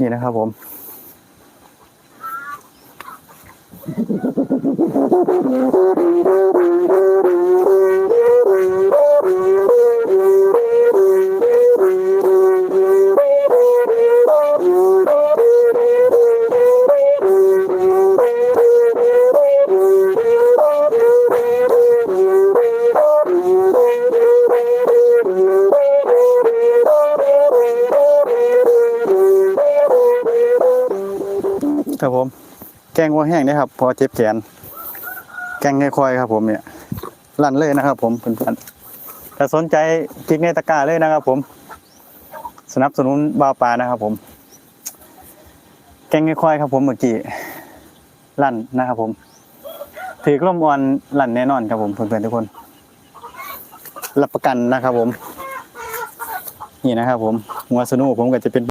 นี่นะครับผม ครับผม แกงวัวแห้งนะครับ พอเจ็บแขน แกงค่อยๆครับ ผมเนี่ยลั่นเลยนะครับ ผมเพื่อนๆถ้าสนใจคลิกในตะกร้าเลยนะครับ ผม สนับสนุนบาวปลานะครับ ผม แกงค่อยๆครับ ผมเมื่อกี้ลั่นนะครับ ผม ถือกล่มอ่อนลั่นแน่นอนครับผมเพื่อนๆทุกคน รับประกันนะครับ ผม นี่นะครับ ผมหัวสนุกผมก็จะเป็น